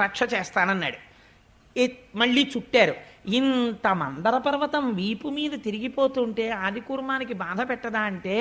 రక్ష చేస్తానన్నాడు. మళ్ళీ చుట్టారు. ఇంత మందర పర్వతం వీపు మీద తిరిగిపోతుంటే ఆది కుర్మానికి బాధ పెట్టదా అంటే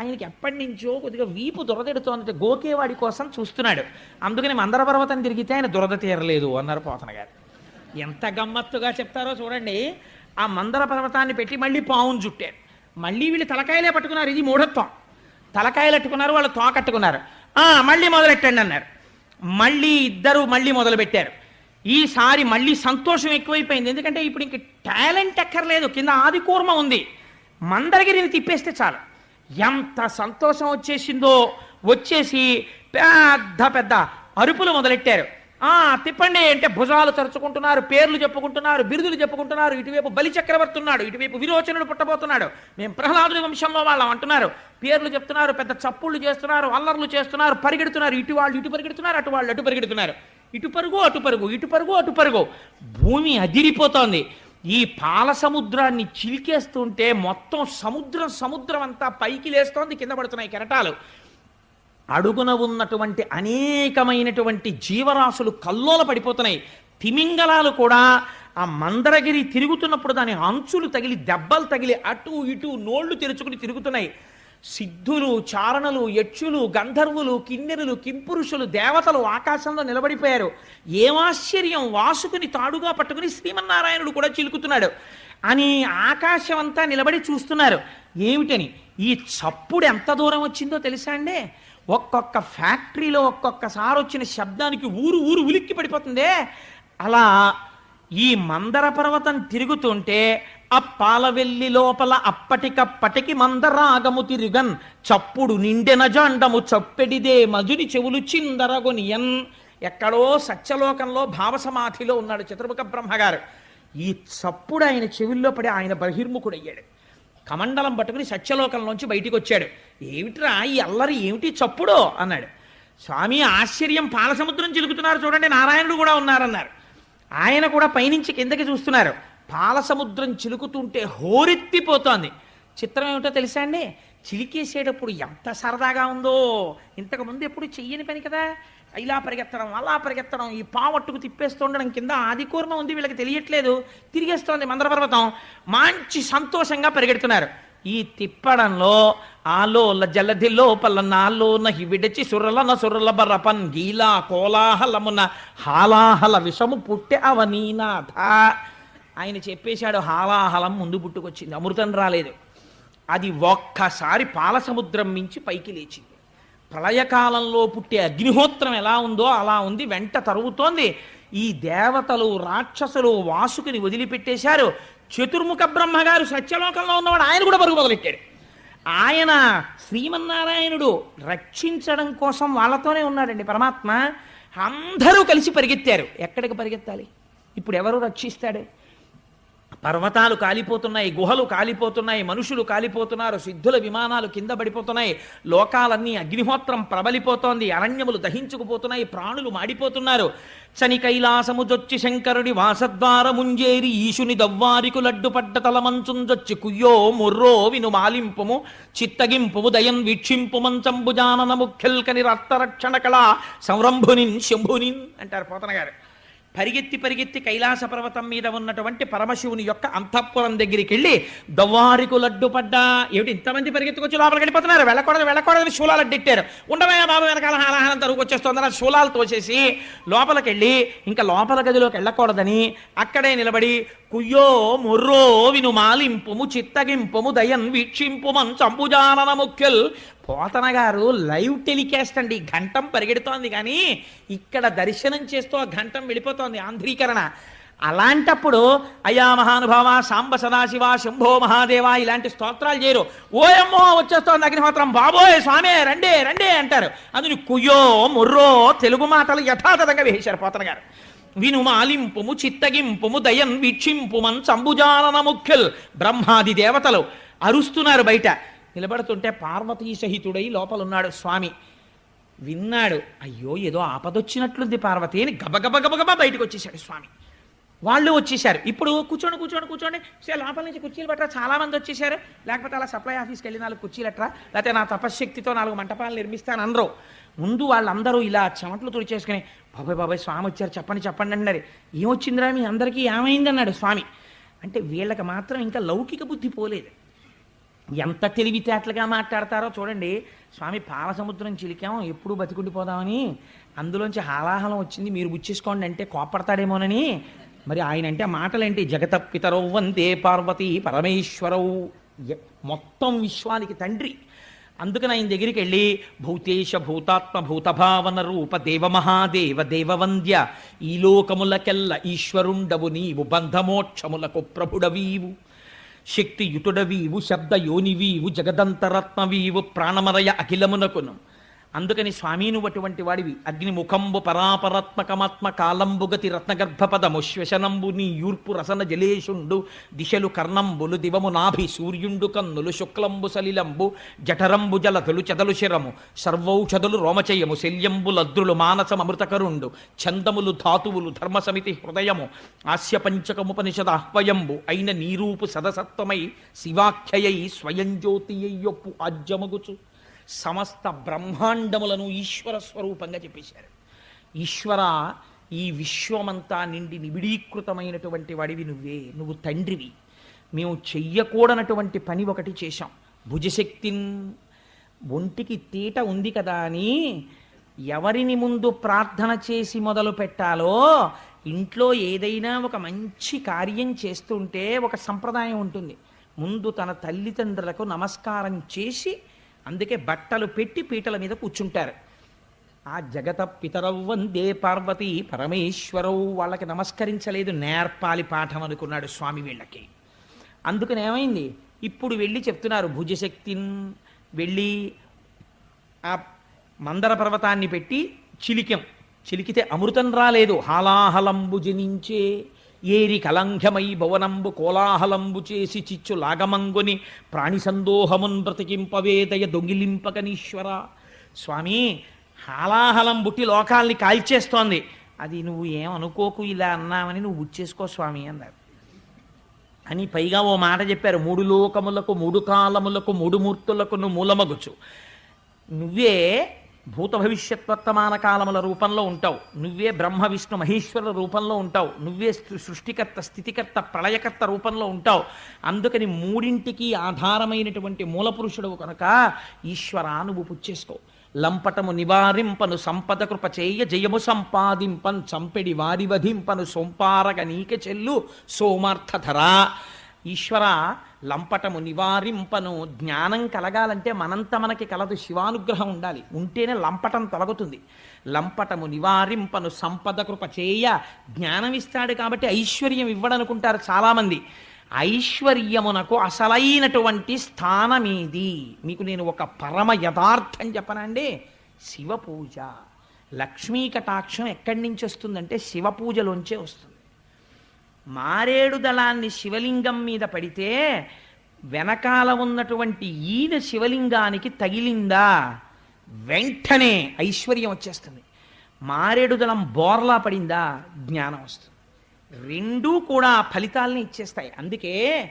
ఆయనకి ఎప్పటి నుంచో కొద్దిగా వీపు దురదెడుతోందంటే గోకేవాడి కోసం చూస్తున్నాడు. అందుకని మందర పర్వతం తిరిగితే ఆయన దురద తీరలేదు అన్నారు పోతన గారు. ఎంత గమ్మత్తుగా చెప్తారో చూడండి. ఆ మందర పర్వతాన్ని పెట్టి మళ్ళీ పావును చుట్టారు. మళ్ళీ వీళ్ళు తలకాయలే పట్టుకున్నారు. ఇది మూఢత్వం. తలకాయలు అట్టుకున్నారు వాళ్ళు తోకట్టుకున్నారు ఆ మళ్ళీ మొదలెట్టండి అన్నారు. మళ్ళీ ఇద్దరు మళ్ళీ మొదలుపెట్టారు. ఈసారి మళ్ళీ సంతోషం ఎక్కువైపోయింది. ఎందుకంటే ఇప్పుడు ఇంక టాలెంట్ ఎక్కర్లేదు. కింద ఆది కూర్మ ఉంది. మందరగిరిని తిప్పేస్తే చాలు. ఎంత సంతోషం వచ్చేసిందో వచ్చేసి పెద్ద పెద్ద అరుపులు మొదలెట్టారు. తిప్పండి అంటే భుజాలు తరుచుకుంటున్నారు పేర్లు చెప్పుకుంటున్నారు బిరుదులు చెప్పుకుంటున్నారు ఇటువైపు బలి చక్రవర్తి ఉన్నాడు ఇటువైపు విరోచనుడు పుట్టబోతున్నాడు. మేము ప్రహ్లాదుని వంశంలో వాళ్ళం అంటున్నారు. పేర్లు చెప్తున్నారు పెద్ద చప్పుళ్ళు చేస్తున్నారు అల్లర్లు చేస్తున్నారు పరిగెడుతున్నారు. ఇటు వాళ్ళు ఇటు పరిగెడుతున్నారు అటు వాళ్ళు అటు పరిగెడుతున్నారు. ఇటు పరుగు అటు పరుగు ఇటు పరుగు అటు పరుగు. భూమి అదిరిపోతోంది. ఈ పాల సముద్రాన్ని చిలికేస్తుంటే మొత్తం సముద్రం సముద్రం అంతా పైకి లేస్తోంది కింద పడుతున్నాయి కెరటాలు. అడుగున ఉన్నటువంటి అనేకమైనటువంటి జీవరాశులు కల్లోల పడిపోతున్నాయి. తిమింగలాలు కూడా ఆ మందరగిరి తిరుగుతున్నప్పుడు దాని అంచులు తగిలి దెబ్బలు తగిలి అటు ఇటు నోళ్ళు తెరుచుకుని తిరుగుతున్నాయి. సిద్ధులు చారణలు యక్షులు గంధర్వులు కిన్నెరులు కింపురుషులు దేవతలు ఆకాశంలో నిలబడిపోయారు. ఏమాశ్చర్యం వాసుకుని తాడుగా పట్టుకుని శ్రీమన్నారాయణుడు కూడా చిలుకుతున్నాడు. అని ఆకాశం అంతా నిలబడి చూస్తున్నారు. ఏమిటని? ఈ చప్పుడు ఎంత దూరం వచ్చిందో తెలుసా అండి? ఒక్కొక్క ఫ్యాక్టరీలో ఒక్కొక్కసారి వచ్చిన శబ్దానికి ఊరు ఊరు ఉలిక్కి పడిపోతుందే. అలా ఈ మందర పర్వతం తిరుగుతుంటే అప్పాలవెల్లి లోపల అప్పటికప్పటికి మందరాగము తిరిగన్. చప్పుడు నిండెన జాండము చప్పెడిదే మధుని చెవులు చిందరగొనియన్. ఎక్కడో సత్యలోకంలో భావసమాధిలో ఉన్నాడు చతుర్ముఖ బ్రహ్మగారు. ఈ చప్పుడు ఆయన చెవుల్లో పడి ఆయన బహిర్ముఖుడయ్యాడు. కమండలం పట్టుకుని సత్యలోకంలోంచి బయటికి వచ్చాడు ఏమిట్రా ఈ అల్లరి ఏమిటి చప్పుడు? అన్నాడు. స్వామి ఆశ్చర్యం పాలసముద్రం చిలుకుతున్నారు చూడండి నారాయణుడు కూడా ఉన్నారన్నారు. ఆయన కూడా పైనుంచి కిందకి చూస్తున్నారు. పాలసముద్రం చిలుకుతుంటే హోరెత్తిపోతోంది. చిత్రం ఏమిటో తెలుసా అండి? చిలికేసేటప్పుడు ఎంత సరదాగా ఉందో. ఇంతకు ముందు ఎప్పుడు చెయ్యని పని కదా? ఇలా పరిగెత్తడం అలా పరిగెత్తడం ఈ పావట్టుకు తిప్పేస్తుండడం కింద ఆదికూర్మ ఉంది వీళ్ళకి తెలియట్లేదు. తిరిగేస్తోంది మందర పర్వతం మంచి సంతోషంగా పరిగెడుతున్నారు. ఈ తిప్పడంలో ఆలోల జలధి లోపల నాలోన విడచి సురలన సురల బరపన్ గీలా కోలాహలమున హాలాహల విషము పుట్టె అవనీనాథ. ఆయన చెప్పేశాడు హాలాహలం ముందు పుట్టుకొచ్చింది అమృతం రాలేదు. అది ఒక్కసారి పాలసముద్రం మించి పైకి లేచింది. ప్రళయకాలంలో పుట్టే అగ్నిహోత్రం ఎలా ఉందో అలా ఉంది. వెంట తరుగుతోంది. ఈ దేవతలు రాక్షసులు వాసుకుని వదిలిపెట్టేశారు. చతుర్ముఖ బ్రహ్మగారు సత్యలోకంలో ఉన్నవాడు ఆయన కూడా పరుగు మొదలెట్టాడు. ఆయన శ్రీమన్నారాయణుడు రక్షించడం కోసం వాళ్ళతోనే ఉన్నాడండి పరమాత్మ. అందరూ కలిసి పరిగెత్తారు. ఎక్కడికి పరిగెత్తాలి? ఇప్పుడు ఎవరు రక్షిస్తాడు? పర్వతాలు కాలిపోతున్నాయి గుహలు కాలిపోతున్నాయి మనుషులు కాలిపోతున్నారు సిద్ధుల విమానాలు కింద పడిపోతున్నాయి లోకాలన్నీ అగ్నిహోత్రం ప్రబలిపోతోంది అరణ్యములు దహించుకుపోతున్నాయి ప్రాణులు మాడిపోతున్నారు. చని కైలాసము జొచ్చి శంకరుడి వాసద్వారముంజేరి ఈశుని దవ్వారికు లడ్డుపడ్డ తలమంచుంజొచ్చి కుయ్యో ముర్రో విను మాలింపుము చిత్తగింపుము దయం వీక్షింపు మంచంబు జానన ముఖ్యల్కని రక్తరక్షణ కళ సంరంభునిన్ శంభునిన్ అంటారు పోతన గారు పరిగెత్తి పరిగెత్తి కైలాస పర్వతం మీద ఉన్నటువంటి పరమశివుని యొక్క అంతఃపురం దగ్గరికి వెళ్ళి దవ్వారికు లడ్డు పడ్డా. ఏమిటి ఇంతమంది పరిగెత్తుకొచ్చి లోపలికి వెళ్ళిపోతున్నారు? వెళ్ళకూడదు వెళ్ళకూడదని శూలాలు అడ్డెట్టారు. ఉండవయ్యా బాబు వెనకాల హాలాహలం తరుగు వచ్చేస్తుందని శూలాలు తోసేసి లోపలికి వెళ్ళి ఇంకా లోపల గదిలోకి వెళ్ళకూడదని అక్కడే నిలబడి కుయ్యో మొర్రో విను మాలింపుము చిత్తగింపుము దయన్ వీక్షింపుమం చంపుజానన ముఖ్యల్. పోతన గారు లైవ్ టెలికాస్ట్ అండి ఘంటం పరిగెడుతోంది కానీ ఇక్కడ దర్శనం చేస్తూ ఆ ఘంటం వెళ్ళిపోతోంది ఆంధ్రీకరణ. అలాంటప్పుడు అయా మహానుభావ సాంబ సదాశివ శంభో మహాదేవ ఇలాంటి స్తోత్రాలు చేయరు. ఓయమ్మో వచ్చేస్తోంది అగ్నిహోత్రం. బాబోయ్ స్వామి రండే రండే అంటారు. అందుని కుయ్యో ముర్రో తెలుగు మాటలు యథాతథంగా వేశారు పోతన గారు. విను మాలింపుము చిత్తగింపుము దయన్ వీక్షింపుమన్ చంబుజానన ముఖ్యల్ బ్రహ్మాది దేవతలు అరుస్తున్నారు బయట. నిలబడుతుంటే పార్వతీ సహితుడై లోపలున్నాడు స్వామి. విన్నాడు అయ్యో ఏదో ఆపదొచ్చినట్లుంది పార్వతి అని గబగబ గబగబా బయటకు వచ్చేసాడు స్వామి. వాళ్ళు వచ్చేసారు. ఇప్పుడు కూర్చోండి కూర్చోండి కూర్చోండి. సరే లోపల నుంచి కుర్చీలు పట్టరా. చాలా మంది వచ్చేసారు. లేకపోతే అలా సప్లై ఆఫీస్కి వెళ్ళి నాలుగు కుర్చీలు ఎట్రా లేకపోతే నా తపశ్శక్తితో నాలుగు మంటపాలు నిర్మిస్తాను అనరు. ముందు వాళ్ళందరూ ఇలా చెమట్లు తుడిచేసుకుని బాబాయ్ బాబాయ్ స్వామి వచ్చారు. చెప్పండి చెప్పండి అన్నారు. ఏమొచ్చిందిరా? మీ అందరికీ ఏమైంది? అన్నాడు స్వామి. అంటే వీళ్ళకి మాత్రం ఇంకా లౌకిక బుద్ధి పోలేదు. ఎంత తెలివితేటలుగా మాట్లాడతారో చూడండి. స్వామి పాలసముద్రం చిలికాం. ఎప్పుడు బతికుండిపోదామని? అందులోంచి హాలాహలం వచ్చింది. మీరు బుచ్చేసుకోండి అంటే కోపడతాడేమోనని మరి ఆయన అంటే మాటలేంటి? జగత పితరౌ వందే పార్వతి పరమేశ్వరవు మొత్తం విశ్వానికి తండ్రి. అందుకని ఆయన దగ్గరికి వెళ్ళి భూతేశ భూతాత్మ భూతభావన రూప దేవ మహాదేవ దేవవంద్య ఈ లోకములకెల్ల ఈశ్వరుండవు నీవు బంధమోక్షములకు ప్రభుడవీవు. శక్తియుతుడవీవు శబ్ద యోనివీవు జగదంతరత్నవీవు ప్రాణమరయ అఖిలమునకును. అందుకని స్వామీను అటువంటి వాడివి అగ్నిముఖంబు పరాపరాత్మకమాత్మ కాలంబుగతి రత్నగర్భపదము శ్వశనంబు నీ యూర్పు రసన జలేషుండు దిశలు కర్ణంబులు దివము నాభి సూర్యుండు కన్నులు శుక్లంబు సలిలంబు జఠరంబు జలతులు చెదలు శిరము సర్వౌషధులు రోమచయము శల్యంబు లద్రులు మానసమృతకరుండు చందములు ధాతువులు ధర్మసమితి హృదయము ఆస్య పంచకముపనిషద ఆహ్వయంబు అయిన నీరూపు సదసత్వమై శివాఖ్యయై స్వయం జ్యోతియ్యొప్పు ఆజ్యమగుచు. సమస్త బ్రహ్మాండములను ఈశ్వర స్వరూపంగా చెప్పేశారు. ఈశ్వర ఈ విశ్వమంతా నిండి నిబిడీకృతమైనటువంటి వాడివి నువ్వే నువ్వు తండ్రివి. మేము చెయ్యకూడనటువంటి పని ఒకటి చేశాం. భుజశక్తిన్. ఒంటికి తీట ఉంది కదా అని ఎవరిని ముందు ప్రార్థన చేసి మొదలు పెట్టాలో ఇంట్లో ఏదైనా ఒక మంచి కార్యం చేస్తుంటే ఒక సంప్రదాయం ఉంటుంది. ముందు తన తల్లిదండ్రులకు నమస్కారం చేసి అందుకే బట్టలు పెట్టి పీటల మీద కూర్చుంటారు. ఆ జగత పితరవు వందే పార్వతి పరమేశ్వరవు వాళ్ళకి నమస్కరించలేదు నేర్పాలి పాఠం అనుకున్నాడు స్వామి వీళ్ళకి. అందుకని ఏమైంది? ఇప్పుడు వెళ్ళి చెప్తున్నారు భుజశక్తిని వెళ్ళి ఆ మందర పర్వతాన్ని పెట్టి చిలికెం. చిలికితే అమృతం రాలేదు. హాలాహలంబు జనించే ఏరి కలంఘ్యమై భవనంబు కోలాహలంబు చేసి చిచ్చు లాగమంగుని ప్రాణి సందోహమున్ బ్రతికింపవేదయ దొంగిలింపకనీశ్వర. స్వామి హాలాహలం బుట్టి లోకాల్ని కాల్చేస్తోంది. అది నువ్వు ఏమనుకోకు ఇలా అన్నామని నువ్వు ఉచ్చేసుకో స్వామి అన్నారు. అని పైగా ఓ మాట చెప్పారు. మూడు లోకములకు మూడు కాలములకు మూడు మూర్తులకు మూలమగుచు. నువ్వే భూత భవిష్యత్ వర్తమాన కాలముల రూపంలో ఉంటావు. నువ్వే బ్రహ్మ విష్ణు మహేశ్వరుల రూపంలో ఉంటావు. నువ్వే సృష్టికర్త స్థితికర్త ప్రళయకర్త రూపంలో ఉంటావు. అందుకని మూడింటికి ఆధారమైనటువంటి మూలపురుషుడు కనుక ఈశ్వర నువ్వు పుచ్చేసుకో. లంపటము నివారింపను సంపద కృప చేయ జయము సంపాదింపన్ చంపెడి వారి వధింపను సొంపారగ నీక చెల్లు సోమార్థధరా. ఈశ్వర లంపటము నివారింపను జ్ఞానం కలగాలంటే మనంత మనకి కలదు శివానుగ్రహం ఉండాలి. ఉంటేనే లంపటం తొలగుతుంది. లంపటము నివారింపను సంపద కృప చేయ జ్ఞానం ఇస్తాడు కాబట్టి ఐశ్వర్యం ఇవ్వడనుకుంటారు చాలామంది. ఐశ్వర్యమునకు అసలైనటువంటి స్థానమేది? మీకు నేను ఒక పరమ యథార్థం చెప్పనండి. శివ పూజ లక్ష్మీ కటాక్షం ఎక్కడి నుంచి వస్తుందంటే శివ పూజలోంచే వస్తుంది. మారేడు దళాన్ని శివలింగం మీద పడితే వెనకాల ఉన్నటువంటి ఈన శివలింగానికి తగిలిందా? వెంటనే ఐశ్వర్యం వచ్చేస్తుంది. మారేడు దళం బోర్లా పడిందా? జ్ఞానం వస్తుంది. రెండూ కూడా ఫలితాలని ఇచ్చేస్తాయి. అందుకే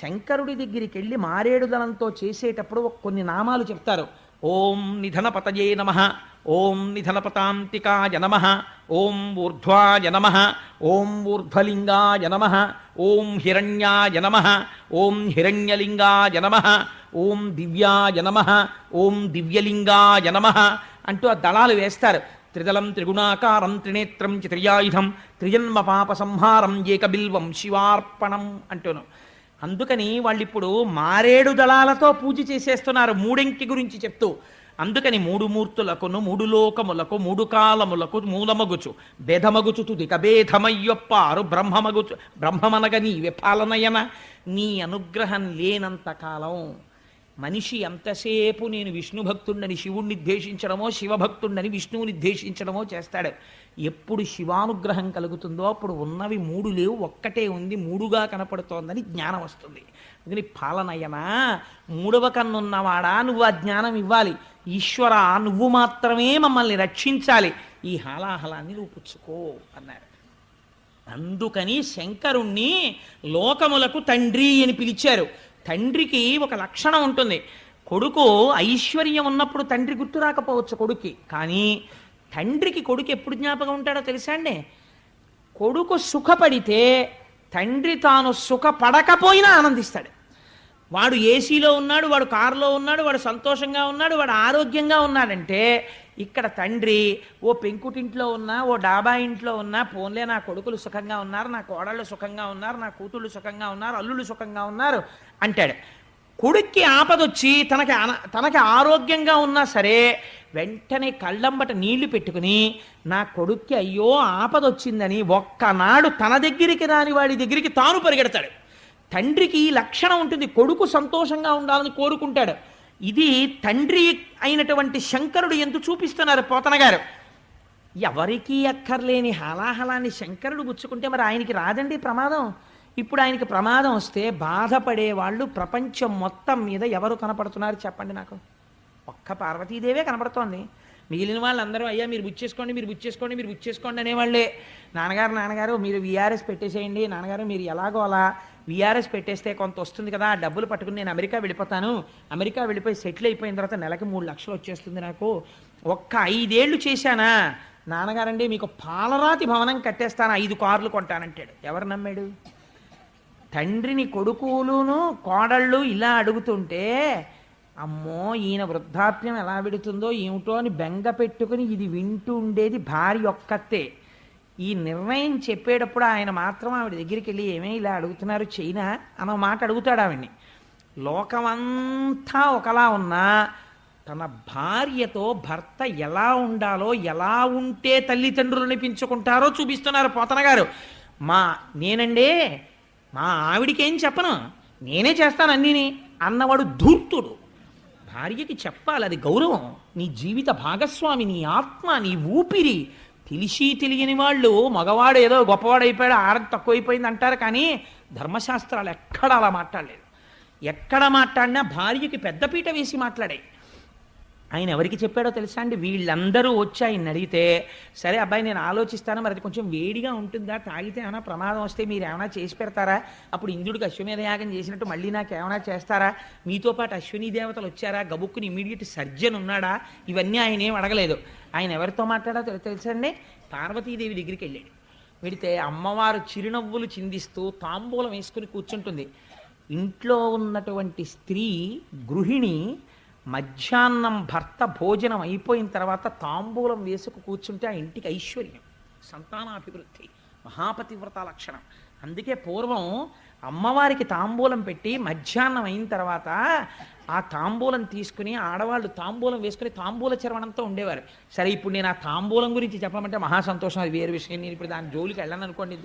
శంకరుడి దగ్గరికి వెళ్ళి మారేడు దళంతో చేసేటప్పుడు కొన్ని నామాలు చెప్తారు. ఓం నిధనపతయే నమ. ఓం నిధనపతాంతికాయ నమ. ఓం ఊర్ధ్వాయ నమ. ఓం ఊర్ధ్వలింగాయ నమ. ఓం హిరణ్యాయ నమ. ఓం హిరణ్యలింగాయ నమ. ఓం దివ్యాయ నమ. ఓం దివ్యలింగాయ నమ. అంటూ ఆ దళాలు వేస్తారు. త్రిదళం త్రిగుణాకారం త్రినేత్రం చిత్రయాయుధం త్రిజన్మ పాప సంహారం ఏకబిల్వం శివార్పణం అంటూను. అందుకని వాళ్ళు ఇప్పుడు మారేడు దళాలతో పూజ చేసేస్తున్నారు మూడింటి గురించి చెప్తూ. అందుకని మూడు మూర్తులకును మూడు లోకములకు మూడు కాలములకు మూలమగుచు. భేదమగుచు తుది భేదమయ్యొప్పారు బ్రహ్మమగుచు. బ్రహ్మమనగ నీవే పాలనయన. నీ అనుగ్రహం లేనంత కాలం మనిషి ఎంతసేపు నేను విష్ణు భక్తుండని శివుణ్ణి ద్వేషించడమో శివభక్తుండని విష్ణువుని ద్వేషించడమో చేస్తాడు. ఎప్పుడు శివానుగ్రహం కలుగుతుందో అప్పుడు ఉన్నవి మూడు లేవు ఒక్కటే ఉంది మూడుగా కనపడుతోందని జ్ఞానం వస్తుంది. అందుకని పాలనయన మూడవ కన్నున్నవాడా నువ్వు ఆ జ్ఞానం ఇవ్వాలి. ఈశ్వర నువ్వు మాత్రమే మమ్మల్ని రక్షించాలి. ఈ హాలాహలాన్ని నువ్వు పుచ్చుకో అన్నారు అందుకని శంకరుణ్ణి లోకములకు తండ్రి అని పిలిచారు. తండ్రికి ఒక లక్షణం ఉంటుంది. కొడుకు ఐశ్వర్యం ఉన్నప్పుడు తండ్రి గుర్తు రాకపోవచ్చు కొడుక్కి. కానీ తండ్రికి కొడుకు ఎప్పుడు జ్ఞాపకం ఉంటాడో తెలుసా అండి? కొడుకు సుఖపడితే తండ్రి తాను సుఖపడకపోయినా ఆనందిస్తాడు. వాడు ఏసీలో ఉన్నాడు వాడు కారులో ఉన్నాడు వాడు సంతోషంగా ఉన్నాడు వాడు ఆరోగ్యంగా ఉన్నాడంటే ఇక్కడ తండ్రి ఓ పెంకుటింట్లో ఉన్నా ఓ డాబా ఇంట్లో ఉన్నా పోన్లే నా కొడుకులు సుఖంగా ఉన్నారు నా కోడళ్ళు సుఖంగా ఉన్నారు నా కూతుళ్ళు సుఖంగా ఉన్నారు అల్లుళ్ళు సుఖంగా ఉన్నారు అంటాడు. కొడుక్కి ఆపదొచ్చి తనకి అన- తనకి ఆరోగ్యంగా ఉన్నా సరే వెంటనే కళ్ళంబట నీళ్ళు పెట్టుకుని నా కొడుక్కి అయ్యో ఆపదొచ్చిందని ఒక్కనాడు తన దగ్గరికి రాని వాడి దగ్గరికి తాను పరిగెడతాడు. తండ్రికి ఈ లక్షణం ఉంటుంది కొడుకు సంతోషంగా ఉండాలని కోరుకుంటాడు. ఇది తండ్రి అయినటువంటి శంకరుడు ఎందు చూపిస్తున్నారు పోతన గారు. ఎవరికీ అక్కర్లేని హలాహలాన్ని శంకరుడు గుచ్చుకుంటే మరి ఆయనకి రాదండి ప్రమాదం. ఇప్పుడు ఆయనకి ప్రమాదం వస్తే బాధపడే వాళ్ళు ప్రపంచం మొత్తం మీద ఎవరు కనపడుతున్నారు చెప్పండి నాకు. ఒక్క పార్వతీదేవే కనపడుతోంది. మిగిలిన వాళ్ళందరూ అయ్యా మీరు బుచ్చేసుకోండి మీరు బుచ్చేసుకోండి మీరు బుచ్చేసుకోండి అనేవాళ్ళే. నాన్నగారు నాన్నగారు మీరు విఆర్ఎస్ పెట్టేసేయండి. నాన్నగారు మీరు ఎలాగో అలా విఆర్ఎస్ పెట్టేస్తే కొంత వస్తుంది కదా ఆ డబ్బులు పట్టుకుని నేను అమెరికా వెళ్ళిపోతాను. అమెరికా వెళ్ళిపోయి సెటిల్ అయిపోయిన తర్వాత నెలకి మూడు లక్షలు వచ్చేస్తుంది నాకు. ఒక్క ఐదేళ్ళు చేశానా? నాన్నగారండి మీకు పాలరాతి భవనం కట్టేస్తాను ఐదు కార్లు కొంటానంటాడు. ఎవరు నమ్మాడు? తండ్రిని కొడుకులును కోడళ్ళు ఇలా అడుగుతుంటే అమ్మో ఈయన వృద్ధాప్యం ఎలా విడుతుందో ఏమిటో అని బెంగ పెట్టుకుని ఇది వింటూ ఉండేది భార్య ఒక్కతే. ఈ నిర్ణయం చెప్పేటప్పుడు ఆయన మాత్రం ఆవిడ దగ్గరికి వెళ్ళి ఏమే ఇలా అడుగుతున్నారు? చైనా అన్న మాట అడుగుతాడు ఆవిడ్ని. లోకమంతా ఒకలా ఉన్నా తన భార్యతో భర్త ఎలా ఉండాలో ఎలా ఉంటే తల్లిదండ్రులు అనిపించుకుంటారో చూపిస్తున్నారు పోతన గారు. మా నేనండే మా ఆవిడికేం చెప్పను. నేనే చేస్తాను అన్నీని అన్నవాడు ధూర్తుడు. భార్యకి చెప్పాలి అది గౌరవం. నీ జీవిత భాగస్వామి నీ ఆత్మ నీ ఊపిరి తెలిసి తెలియని వాళ్ళు మగవాడు ఏదో గొప్పవాడైపోయాడు ఆరం తక్కువైపోయింది అంటారు కానీ ధర్మశాస్త్రాలు ఎక్కడ అలా మాట్లాడలేదు. ఎక్కడ మాట్లాడినా భార్యకి పెద్దపీట వేసి మాట్లాడాయి. ఆయన ఎవరికి చెప్పాడో తెలుసా అండి? వీళ్ళందరూ వచ్చి ఆయన అడిగితే సరే అబ్బాయి నేను ఆలోచిస్తాను మరి అది కొంచెం వేడిగా ఉంటుందా? తాగితే ఏమైనా ప్రమాదం వస్తే మీరు ఏమైనా చేసి పెడతారా? అప్పుడు ఇంద్రుడికి అశ్వమేధ యాగం చేసినట్టు మళ్ళీ నాకు ఏమైనా చేస్తారా? మీతో పాటు అశ్విని దేవతలు వచ్చారా? గబుక్కుని ఇమీడియట్ సర్జన్ ఉన్నాడా? ఇవన్నీ ఆయన ఏం అడగలేదు. ఆయన ఎవరితో మాట్లాడో తెలుసండి పార్వతీదేవి దగ్గరికి వెళ్ళాడు. వెడితే అమ్మవారు చిరునవ్వులు చిందిస్తూ తాంబూలం వేసుకుని కూర్చుంటుంది. ఇంట్లో ఉన్నటువంటి స్త్రీ గృహిణి మధ్యాహ్నం భర్త భోజనం అయిపోయిన తర్వాత తాంబూలం వేసుకు కూర్చుంటే ఆ ఇంటికి ఐశ్వర్యం సంతానాభివృద్ధి మహాపతివ్రత లక్షణం. అందుకే పూర్వం అమ్మవారికి తాంబూలం పెట్టి మధ్యాహ్నం అయిన తర్వాత ఆ తాంబూలం తీసుకుని ఆడవాళ్ళు తాంబూలం వేసుకుని తాంబూల చర్వణంతో ఉండేవారు. సరే ఇప్పుడు నేను ఆ తాంబూలం గురించి చెప్పమంటే మహా సంతోషం అది వేరే విషయం. నేను ఇప్పుడు దాని జోలికి వెళ్ళను అనుకోండి